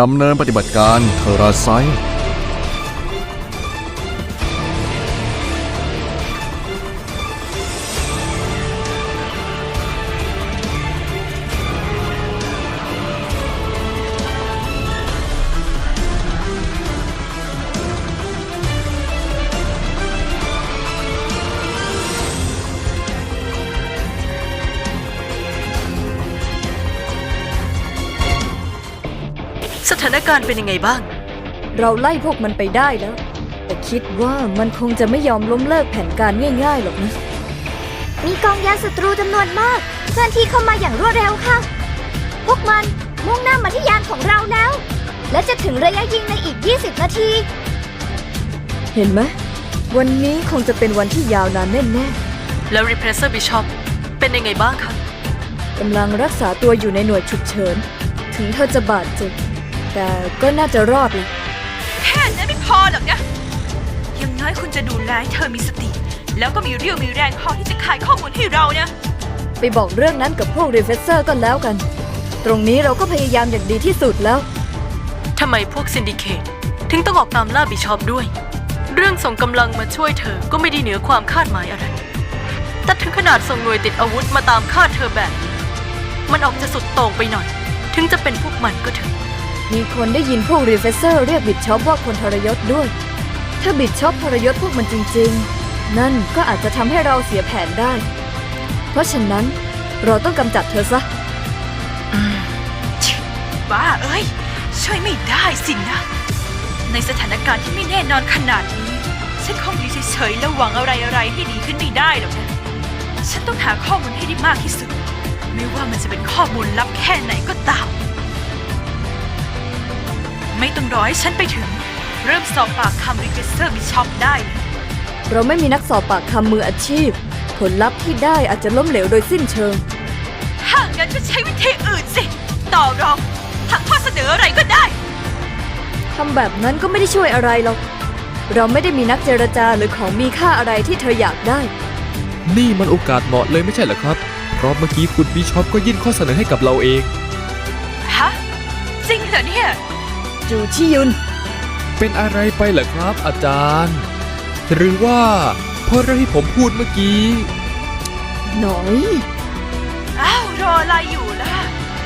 ดำเนินปฏิบัติการเทราไซ การณ์เป็นยังไงบ้าง เราไล่พวกมันไปได้แล้ว แต่คิดว่ามันคงจะไม่ยอมล้มเลิกแผนการง่ายๆหรอกนะ มีกองยาศัตรูจำนวนมากเคลื่อนที่เข้ามาอย่างรวดเร็วค่ะ พวกมันมุ่งหน้ามาที่ยานของเราแล้ว และจะถึงระยะยิงในอีก 20 นาที เห็นไหมวันนี้คงจะเป็นวันที่ยาวนานแน่แล้ว Repressor Bishop เป็นยังไงบ้างคะ ๆกำลังรักษาตัวอยู่ในหน่วยฉุกเฉิน ถึงเธอจะบาดเจ็บ แต่ก็น่าจะรอดเลยแค่นั้นไม่พอหรอกนะอยังน้อยคุณจะดูแลให้เธอมีสติ แล้วก็มีเรี่ยวมีแรงพอที่จะขายข้อมูลให้เรานะ ไปบอกเรื่องนั้นกับพวกรีเฟสเซอร์ก็แล้วกัน ตรงนี้เราก็พยายามอย่างดีที่สุดแล้ว ทำไมพวกซินดิเคตถึงต้องออกตามล่าบิชอปด้วย เรื่องส่งกำลังมาช่วยเธอก็ไม่ได้เหนือความคาดหมายอะไร แต่ถึงขนาดส่งหน่วยติดอาวุธมาตามฆ่าเธอแบบนี้มันออกจะสุดโต่งไปหน่อย ถึงจะเป็นพวกมันก็เถอะ มีคนได้ยินพวกรีเฟเซอร์เรียกบิดช็อปว่าคนทรยศด้วย ถ้าบิดช็อปทรยศพวกมันจริงๆ นั่นก็อาจจะทำให้เราเสียแผนได้ เพราะฉะนั้นเราต้องกำจัดเธอซะบ้าเอ้ย ช่วยไม่ได้สินะ ในสถานการณ์ที่ไม่แน่นอนขนาดนี้ ฉันคงอยู่เฉยๆแล้วหวังอะไรอะไรๆให้ดีขึ้นไม่ได้หรอกนะฉันต้องหาข้อมูลให้ได้มากที่สุด ไม่ว่ามันจะเป็นข้อมูลลับแค่ไหนก็ตาม ไม่ต้องรอให้ฉันไปถึง เริ่มสอบปากคำรีเกเซอร์บิชอปได้เลยเราไม่มีนักสอบปากคำมืออาชีพ ผลลัพธ์ที่ได้อาจจะล้มเหลวโดยสิ้นเชิง ถ้างั้นก็ใช้วิธีอื่นสิ ต่อรองทำข้อเสนออะไรก็ได้ ทำแบบนั้นก็ไม่ได้ช่วยอะไรหรอก เราไม่ได้มีนักเจรจาหรือของมีค่าอะไรที่เธออยากได้ นี่มันโอกาสเหมาะเลยไม่ใช่เหรอครับ เพราะเมื่อกี้คุณบิชอปก็ยื่นข้อเสนอให้กับเราเอง ฮะ จริงเหรอเนี่ย จูชิยุน เป็นอะไรไปเหรอครับอาจารย์ หรือว่าเพราะเรื่องที่ผมพูดเมื่อกี้ หน่อย อ้าวรออะไรอยู่ล่ะ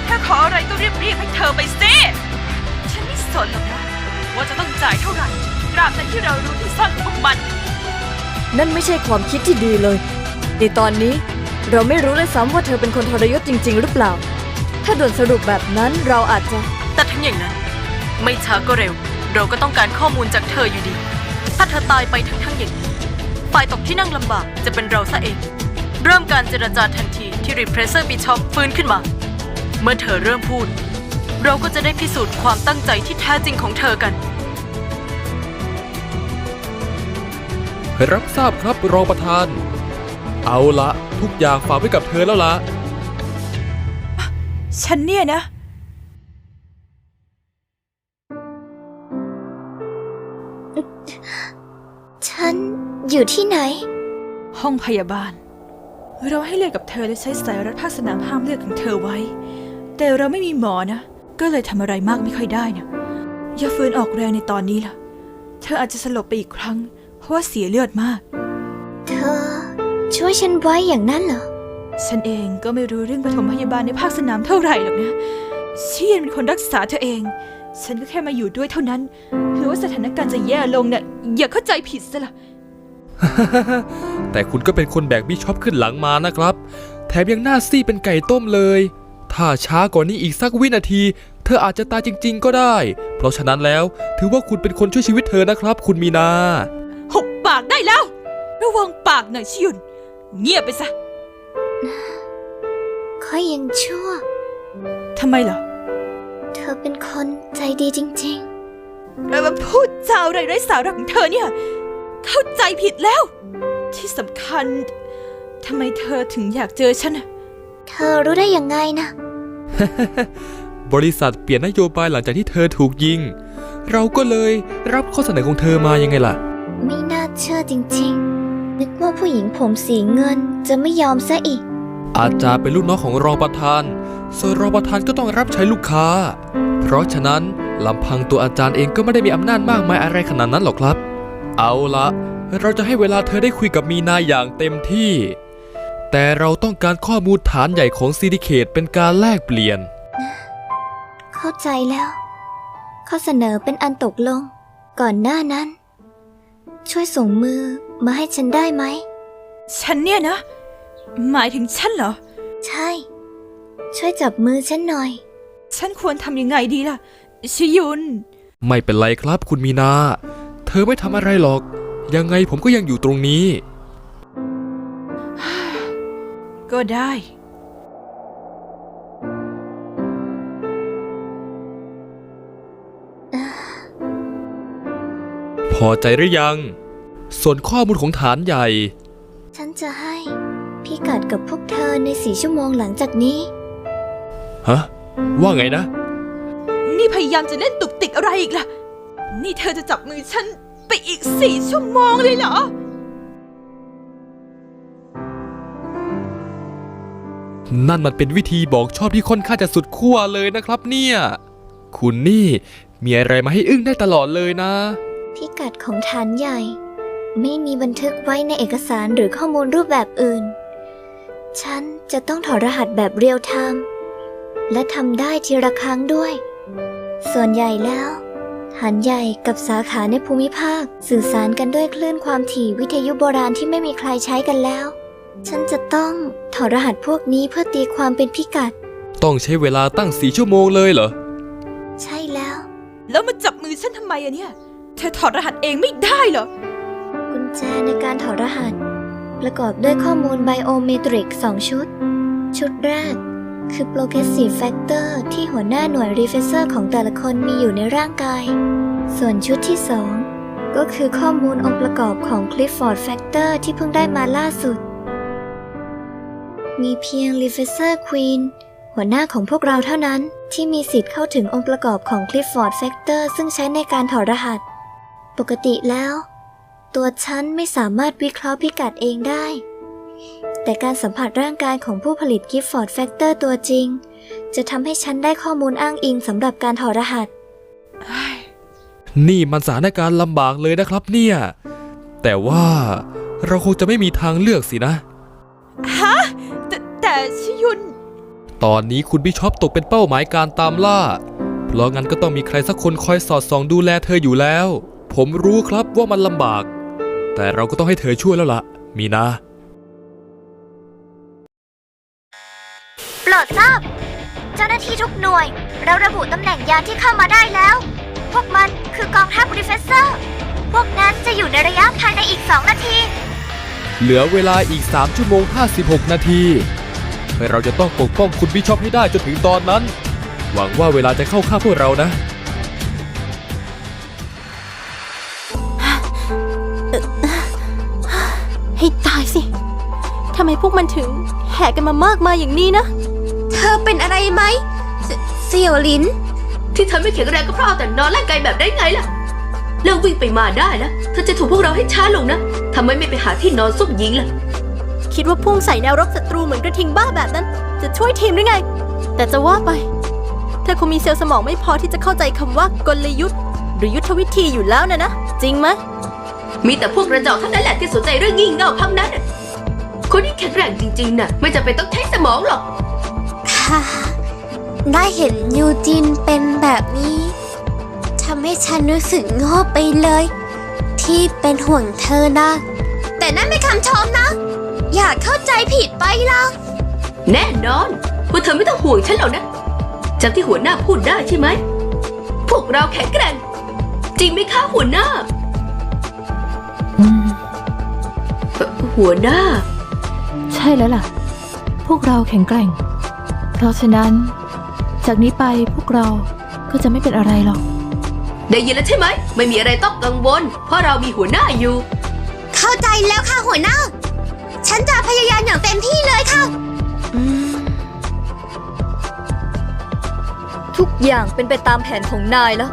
ถ้าขออะไรก็รีบรีบๆให้เธอไปสิ ฉันไม่สนหรอกนะว่าจะต้องจ่ายเท่าไหร่ตราบใดที่เรารู้ที่ซ่อนของพวกมัน นั่นไม่ใช่ความคิดที่ดีเลยในตอนนี้เราไม่รู้เลยซ้ำว่าเธอเป็นคนทรยศจริง ๆ หรือเปล่า ถ้าด่วนสรุปแบบนั้นเราอาจจะ แต่ถึงอย่างนั้น ไม่ช้าก็เร็ว เราก็ต้องการข้อมูลจากเธออยู่ดี ถ้าเธอตายไปทั้งทั้งๆอย่างนี้ฝ่ายตกที่นั่งลำบากจะเป็นเราซะเอง เริ่มการเจรจาทันทีที่ Repressor Bishop ฟื้นขึ้นมา เมื่อเธอเริ่มพูด เราก็จะได้พิสูจน์ความตั้งใจที่แท้จริงของเธอกัน รับทราบครับรองประธาน เอาละทุกอย่างฝากไว้กับเธอแล้วละฉันเนี่ยนะ อยู่ที่ไหน ห้องพยาบาล เราให้เลือดกับเธอและใช้สายรัดผ้าสนามห้ามเลือดของเธอไว้ แต่เราไม่มีหมอนะ ก็เลยทำอะไรมากไม่ค่อยได้นะอย่าฟื้นออกแรงในตอนนี้ล่ะ เธออาจจะสลบไปอีกครั้ง เพราะว่าเสียเลือดมาก เธอ ช่วยฉันไว้อย่างนั้นเหรอ ฉันเองก็ไม่รู้เรื่องปฐมพยาบาลในภาคสนามเท่าไหร่หรอกนะเชียนเป็นคนรักษาเธอเอง ฉันก็แค่มาอยู่ด้วยเท่านั้นหรือว่าสถานการณ์จะแย่ลงเนี่ยอย่าเข้าใจผิดซะละ แต่คุณก็เป็นคนแบกบิชอปขึ้นหลังมานะครับ แถมยังหน้าซีดเป็นไก่ต้มเลย ถ้าช้ากว่านี้อีกสักวินาที เธออาจจะตายจริง ๆ ก็ได้ เพราะฉะนั้นแล้วถือว่าคุณเป็นคนช่วยชีวิตเธอนะครับ คุณมีนาหุบปากได้แล้ว ระวังปากหน่อยชิยุนเงียบไปซะค่อยยังชั่วทำไมเหรอ เธอเป็นคนใจดีจริงเออพูดจาอะไรไร้สาระของเธอเนี่ย เข้าใจผิดแล้ว ที่สำคัญทำไมเธอถึงอยากเจอฉันน่ะๆเธอรู้ได้ยังไงนะ บริษัทเปลี่ยนนโยบายหลังจากที่เธอถูกยิง เราก็เลยรับข้อเสนอของเธอมายังไงล่ะ ไม่น่าเชื่อจริงๆ นึกว่าผู้หญิงผมสีเงินจะไม่ยอมซะอีก อาจจะเป็นลูกน้องของรองประธาน ส่วนรองประธานก็ต้องรับใช้ลูกค้าเพเพราะฉะนั้นลำพังตัวอาจารย์เองก็ไม่ได้มีอำนาจมากมายอะไรขนาดนั้นหรอกครับ เอาละเราจะให้เวลาเธอได้คุยกับมีนาอย่างเต็มที่ แต่เราต้องการข้อมูลฐานใหญ่ของซีดิเคตเป็นการแลกเปลี่ยน เข้าใจแล้ว ข้อเสนอเป็นอันตกลง ก่อนหน้านั้น ช่วยส่งมือมาให้ฉันได้ไหม ฉันเนี่ยนะ หมายถึงฉันเหรอ ใช่ ช่วยจับมือฉันหน่อย ฉันควรทำยังไงดีล่ะ ชิยุน ไม่เป็นไรครับคุณมีนา เธอไม่ทำอะไรหรอก ยังไงผมก็ยังอยู่ตรงนี้ ก็ได้ พอใจหรือยัง ส่วนข้อมูลของฐานใหญ่ ฉันจะให้พี่กัดกับพวกเธอในสี่ชั่วโมงหลังจากนี้ ฮะ ว่าไงนะ นี่พยายามจะเล่นตุกติกอะไรอีกล่ะ นี่เธอจะจับมือฉันไปอีกสี่ชั่วโมงเลยเหรอ นั่นมันเป็นวิธีบอกชอบที่ค่อนข้างจะสุดขั้วเลยนะครับเนี่ย คุณนี่มีอะไรมาให้อึ้งได้ตลอดเลยนะ พิกัดของฐานใหญ่ ไม่มีบันทึกไว้ในเอกสารหรือข้อมูลรูปแบบอื่น ฉันจะต้องถอดรหัสแบบเรียลไทม์และทำได้ทีละครั้งด้วย ส่วนใหญ่แล้ว ฐานใหญ่กับสาขาในภูมิภาค สื่อสารกันด้วยคลื่นความถี่วิทยุโบราณที่ไม่มีใครใช้กันแล้ว ฉันจะต้องถอดรหัสพวกนี้เพื่อตีความเป็นพิกัด ต้องใช้เวลาตั้งสี่ชั่วโมงเลยเหรอ ใช่แล้ว แล้วมาจับมือฉันทำไมอะเนี่ย เธอถอดรหัสเองไม่ได้เหรอ กุญแจในการถอดรหัส ประกอบด้วยข้อมูลไบโอเมตริก 2 ชุด ชุดแรก คือ Progressive Factor ที่หัวหน้าหน่วย Reflexor ของแต่ละคนมีอยู่ในร่างกาย ส่วนชุดที่ 2 ก็คือข้อมูลองค์ประกอบของ Clifford Factor ที่เพิ่งได้มาล่าสุด มีเพียง Reflexor Queen หัวหน้าของพวกเราเท่านั้นที่มีสิทธิ์เข้าถึงองค์ประกอบของ Clifford Factor ซึ่งใช้ในการถอดรหัส ปกติแล้ว ตัวฉันไม่สามารถวิเคราะห์พิกัดเองได้ แต่การสัมผัสร่างกายของผู้ผลิตกิฟฟอร์ดแฟกเตอร์ตัวจริง จะทำให้ฉันได้ข้อมูลอ้างอิงสำหรับการถอดรหัส นี่มันสถานการณ์ลำบากเลยนะครับเนี่ย แต่ว่าเราคงจะไม่มีทางเลือกสินะ ฮะ แต่แต่ชิยุน ตอนนี้คุณบิชอปตกเป็นเป้าหมายการตามล่า เพราะงั้นก็ต้องมีใครสักคนคอยสอดส่องดูแลเธออยู่แล้ว ผมรู้ครับว่ามันลำบาก แต่เราก็ต้องให้เธอช่วยแล้วล่ะ มีนา โปรดทราบ เจ้าหน้าที่ทุกหน่วย เราระบุตำแหน่งยานที่เข้ามาได้แล้ว พวกมันคือกองทัพรีเฟสเซอร์ พวกนั้นจะอยู่ในระยะภายในอีก 2 นาที เหลือเวลาอีก 3 ชั่วโมง 56 นาทีเราจะต้องปกป้องคุณบิชอปให้ได้จนถึงตอนนั้น หวังว่าเวลาจะเข้าข้างพวกเรานะ ให้ตายสิ ทำไมพวกมันถึงแห่กันมามากมายอย่างนี้นะ เธอเป็นอะไรไหมเสี่ยวลิน ที่เธอไม่แข็งแรงก็เพราะเอาแต่นอนร่างกายแบบได้ไงล่ะ เลิกวิ่งไปมาได้แล้วเธอจะถูกพวกเราให้ช้าลงนะทำไมไม่ไปหาที่นอนซุ่มยิงล่ะ คิดว่าพุ่งใส่แนวรบศัตรูเหมือนกระทิงบ้าแบบนั้น จะช่วยทีมหรือไง แต่จะว่าไปเธอคงมีเซลล์สมองไม่พอที่จะเข้าใจคำว่ากลยุทธ์ หรือยุทธวิธีอยู่แล้วนะนะ จริงไหมมีแต่พวกกระจอกเท่านั้นแหละที่สนใจเรื่องงี่เง่าพังนั้นน่ะคนที่แข็งแรงจริงๆน่ะ ไม่จำเป็นต้องใช้สมองหรอกค่ะ ได้เห็นยูจินเป็นแบบนี้ทำให้ฉันรู้สึกโง่ไปเลย ที่เป็นห่วงเธอนะ แต่นั่นไม่คำชมนะ อย่าเข้าใจผิดไปล่ะ แน่นอนว่าเธอไม่ต้องห่วงฉันหรอกนะจำที่หัวหน้าพูดได้ใช่ไหม พวกเราแข็งแกร่ง จริงไหมคะหัวหน้าเอ่อหัวหน้า ใช่แล้วล่ะ พวกเราแข็งแกร่งเพ ราะฉะนั้น จากนี้ไปพวกเราก็จะไม่เป็นอะไรหรอก ได้ยินแล้วใช่ไหม ไม่มีอะไรต้องกังวล เพราะเรามีหัวหน้าอยู่ เข้าใจแล้วค่ะหัวหน้า ฉันจะพยายามอย่างเต็มที่เลยค่ะ ทุกอย่างเป็นไปตามแผนของนายแล้ว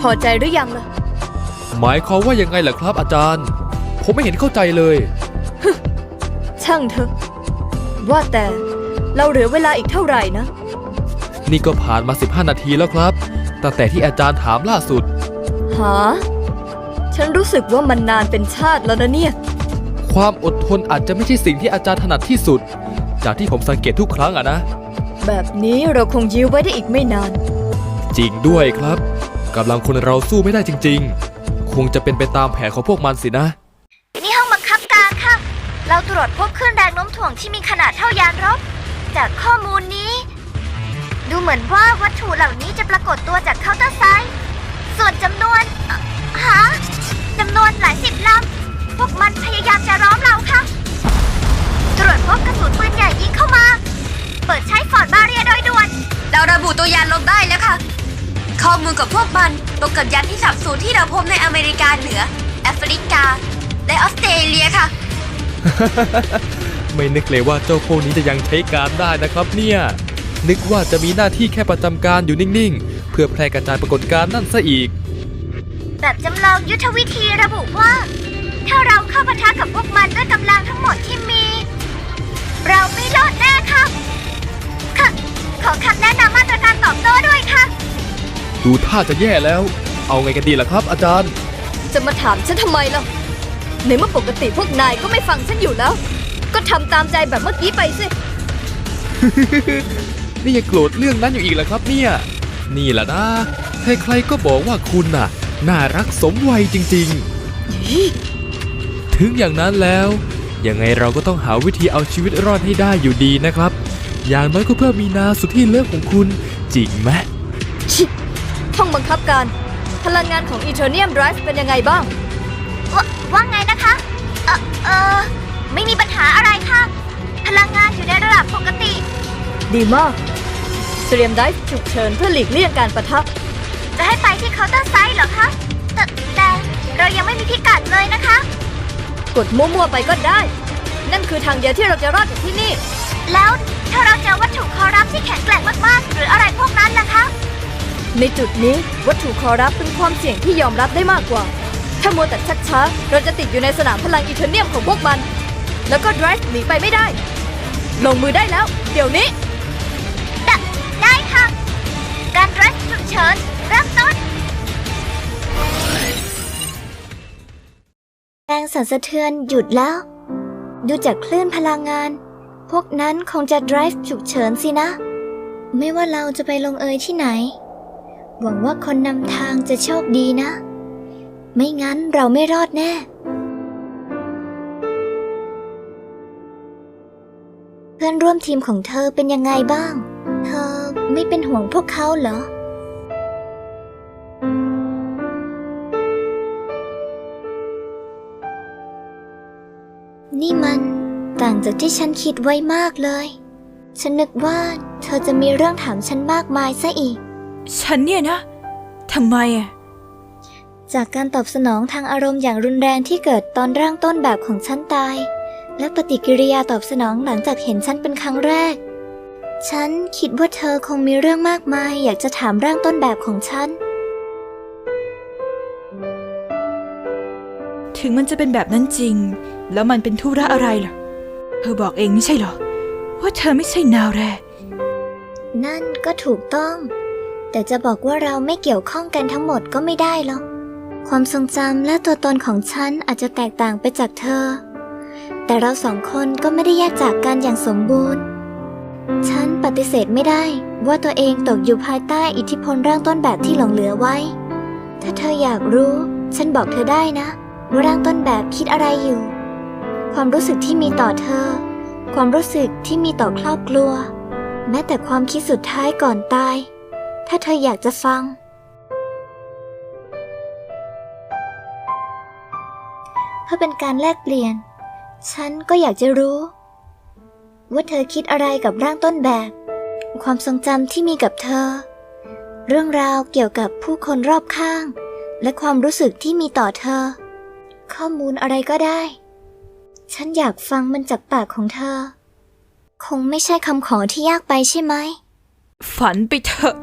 พอใจหรือยังล่ะ หมายความว่ายังไงล่ะครับอาจารย์ ผมไม่เห็นเข้าใจเลย ช่างเถอะ ว่าแต่ เราเหลือเวลาอีกเท่าไหร่นะ นี่ก็ผ่านมา 15 นาทีแล้วครับ ตั้งแต่ที่อาจารย์ถามล่าสุด หา ฉันรู้สึกว่ามันนานเป็นชาติแล้วนะเนี่ย ความอดทนอาจจะไม่ใช่สิ่งที่อาจารย์ถนัดที่สุด จากที่ผมสังเกตทุกครั้งอะนะ แบบนี้เราคงยื้อไว้ได้อีกไม่นาน จริงด้วยครับกำลังคนเราสู้ไม่ได้จริง ๆ คงจะเป็นไปตามแผนของพวกมันสินะ นี่ห้องบังคับการค่ะ เราตรวจพบคลื่นแรงโน้มถ่วงที่มีขนาดเท่ายานรบ จากข้อมูลนี้ ดูเหมือนว่าวัตถุเหล่านี้จะปรากฏตัวจากเคาน์เตอร์ไซด์ส่วนจำนวนเอ่อหาจำนวนหลายสิบลำพวกมันพยายามจะล้อมเราค่ะ ตรวจพบกระสุนปืนใหญ่ยิงเข้ามา เปิดใช้ฟอร์ดบาเรียโดยด่วน เราระบุตัวยานลบได้แล้วค่ะ ข้อมูลกับพวกมันตรงกับยานที่สับสูนที่เราพบในอเมริกาเหนือ แอฟริกา และออสเตรเลียค่ะ ไม่นึกเลยว่าเจ้าพวกนี้จะยังใช้การได้นะครับเนี่ยนึกว่าจะมีหน้าที่แค่ประจำการอยู่นิ่งๆ เพื่อแพร่กระจายปรากฏการณ์นั่นซะอีก แบบจำลองยุทธวิธีระบุว่า ถ้าเราเข้าปะทะกับพวกมันด้วยกำลังทั้งหมดที่มี เราไม่รอดแน่ค่ะค่ะขอคำแนะนำมาตรการตอบโต้ด้วยค่ะ ดูท่าจะแย่แล้ว เอาไงกันดีล่ะครับ อาจารย์ จะมาถามฉันทำไมล่ะในเมื่อปกติพวกนายก็ไม่ฟังฉันอยู่แล้ว ก็ทำตามใจแบบเมื่อกี้ไปสิ นี่ยังโกรธเรื่องนั้นอยู่อีกเหรอครับเนี่ย นี่แหละนะ ใครๆก็บอกว่าคุณน่ะ น่ารักสมวัยจริง ๆ ถึงอย่างนั้นแล้ว ยังไงเราก็ต้องหาวิธีเอาชีวิตรอดให้ได้อยู่ดีนะครับ อย่างน้อยก็เพื่อมีนาสุดที่เลิกของคุณ จริงไหมชิห้องบังคับการ พลังงานของอีเทอร์เนียมไดรฟ์เป็นยังไงบ้าง ว่าว่าไงนะคะ เออเออ ไม่มีปัญหาอะไรค่ะ พลังงานอยู่ในระดับปกติ ดีมาก เตรียมไดฟ์ฉุกเฉินเพื่อหลีกเลี่ยงการประทับ จะให้ไปที่เคาน์เตอร์ไซด์เหรอคะ แต่แต่เรายังไม่มีพิกัดเลยนะคะ กดมั่วๆไปก็ได้ นั่นคือทางเดียวที่เราจะรอดจากที่นี่ แล้วถ้าเราเจอวัตถุคอรับที่แข็งแกร่งมากๆ หรืออะไรพวกนั้นล่ะคะ ในจุดนี้วัตถุคอรับเป็นความเสี่ยงที่ยอมรับได้มากกว่า ถ้ามัวแต่ชักช้า เราจะติดอยู่ในสนามพลังอีเทอร์เนียมของพวกมัน แล้วก็ไดรฟ์หนีไปไม่ได้ ลงมือได้แล้ว เดี๋ยวนี้ ได้ได้ค่ะ การรัสฉุกเฉินเริ่มต้น แรงสั่นสะเทือนหยุดแล้ว ดูจากคลื่นพลังงาน พวกนั้นคงจะ drive ฉุกเฉินสินะ ไม่ว่าเราจะไปลงเอยที่ไหน หวังว่าคนนำทางจะโชคดีนะ ไม่งั้นเราไม่รอดแน่ เพื่อนร่วมทีมของเธอเป็นยังไงบ้าง เธอไม่เป็นห่วงพวกเขาเหรอ นี่มันต่างจากที่ฉันคิดไว้มากเลย ฉันนึกว่าเธอจะมีเรื่องถามฉันมากมายซะอีก ฉันเนี่ยนะทำไมอะ จากการตอบสนองทางอารมณ์อย่างรุนแรงที่เกิดตอนร่างต้นแบบของฉันตาย และปฏิกิริยาตอบสนองหลังจากเห็นฉันเป็นครั้งแรก ฉันคิดว่าเธอคงมีเรื่องมากมาย อยากจะถามร่างต้นแบบของฉัน ถึงมันจะเป็นแบบนั้นจริง แล้วมันเป็นธุระอะไรล่ะ เธอบอกเองไม่ใช่เหรอ ว่าเธอไม่ใช่นาวแร นั่นก็ถูกต้อง แต่จะบอกว่าเราไม่เกี่ยวข้องกันทั้งหมดก็ไม่ได้หรอก ความทรงจำและตัวตนของฉันอาจจะแตกต่างไปจากเธอ แต่เราสองคนก็ไม่ได้แยกจากกันอย่างสมบูรณ์ ฉันปฏิเสธไม่ได้ว่าตัวเองตกอยู่ภายใต้อิทธิพลร่างต้นแบบที่หลงเหลือไว้ ถ้าเธออยากรู้ ฉันบอกเธอได้นะว่าร่างต้นแบบคิดอะไรอยู่ ความรู้สึกที่มีต่อเธอ ความรู้สึกที่มีต่อครอบครัว แม้แต่ความคิดสุดท้ายก่อนตาย ถ้าเธออยากจะฟัง เพื่อเป็นการแลกเปลี่ยน ฉันก็อยากจะรู้ ว่าเธอคิดอะไรกับร่างต้นแบบ ความทรงจำที่มีกับเธอ เรื่องราวเกี่ยวกับผู้คนรอบข้าง และความรู้สึกที่มีต่อเธอ ข้อมูลอะไรก็ได้ ฉันอยากฟังมันจากปากของเธอ คงไม่ใช่คำขอที่ยากไปใช่ไหม ฝันไปเถอะ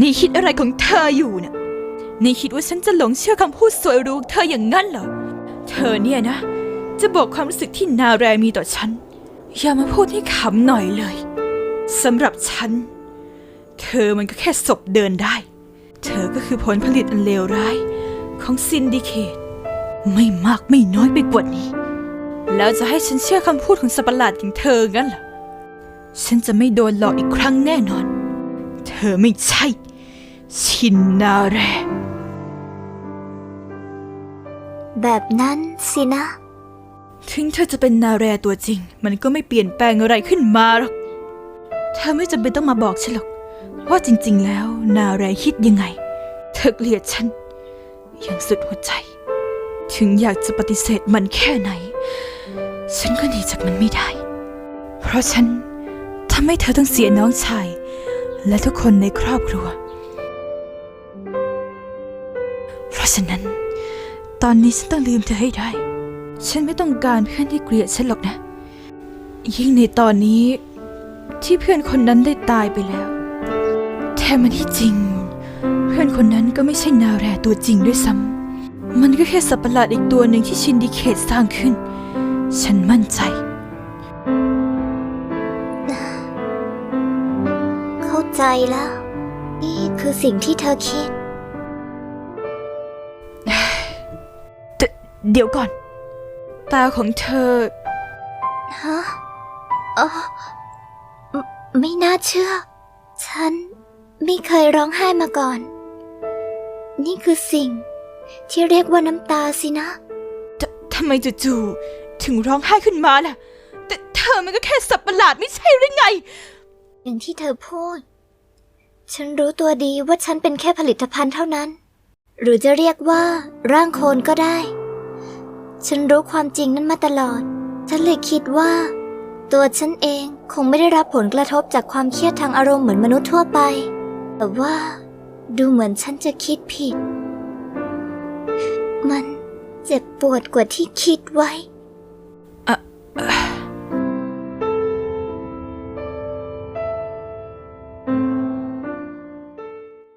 นี่คิดอะไรของเธออยู่น่ะ นี่คิดว่าฉันจะหลงเชื่อคำพูดสวยรู้เธออย่างนั้นเหรอ เธอเนี่ยนะ จะบอกความรู้สึกที่นาแรมีต่อฉัน อย่ามาพูดให้ขำหน่อยเลยสำหรับฉัน เธอมันก็แค่ศพเดินได้ เธอก็คือผลผลิตอันเลวร้ายของซินดิเคตไม่มากไม่น้อยไปกว่านี้ แล้วจะให้ฉันเชื่อคำพูดของสัปหลาดอย่างเธองั้นเหรอ ฉันจะไม่โดนหลอกอีกครั้งแน่นอน เธอไม่ใช่ ชินนาแร แบบนั้นสินะ ถึงเธอจะเป็นนาแรตัวจริง มันก็ไม่เปลี่ยนแปลงอะไรขึ้นมาหรอกเธอไม่จำเป็นต้องมาบอกฉันหรอก ว่าจริง ๆ แล้วนาแรคิดยังไง เธอเกลียดฉัน อย่างสุดหัวใจ ถึงอยากจะปฏิเสธมันแค่ไหน ฉันก็หนีจากมันไม่ได้ เพราะฉันทำให้เธอต้องเสียน้องชาย และทุกคนในครอบครัว เพราะฉะนั้น ตอนนี้ฉันต้องลืมเธอให้ได้ ฉันไม่ต้องการเพื่อนที่เกลียดฉันหรอกนะ ยิ่งในตอนนี้ที่เพื่อนคนนั้นได้ตายไปแล้ว แท้มันที่จริง เพื่อนคนนั้นก็ไม่ใช่นาแรตัวจริงด้วยซ้ำมันก็แค่สัตว์ประหลาดอีกตัวหนึ่งที่ชินดิเคตสร้างขึ้น ฉันมั่นใจ เข้าใจแล้ว นี่คือสิ่งที่เธอคิด เดเดี๋ยวก่อน ตาของเธอ ฮะอ๋อไม่ไม่น่าเชื่อ ฉันไม่เคยร้องไห้มาก่อน นี่คือสิ่ง ที่เรียกว่าน้ำตาสินะ ททำไมจู่ๆถึงร้องไห้ขึ้นมาล่ะ แต่เธอมันก็แค่สัตว์ประหลาดไม่ใช่หรือไง อย่างที่เธอพูด ฉันรู้ตัวดีว่าฉันเป็นแค่ผลิตภัณฑ์เท่านั้น หรือจะเรียกว่าร่างโคลนก็ได้ ฉันรู้ความจริงนั้นมาตลอด ฉันเลยคิดว่า ตัวฉันเองคงไม่ได้รับผลกระทบจากความเครียดทางอารมณ์เหมือนมนุษย์ทั่วไป แต่ว่าดูเหมือนฉันจะคิดผิด มันเจ็บปวดกว่าที่คิดไว้อะ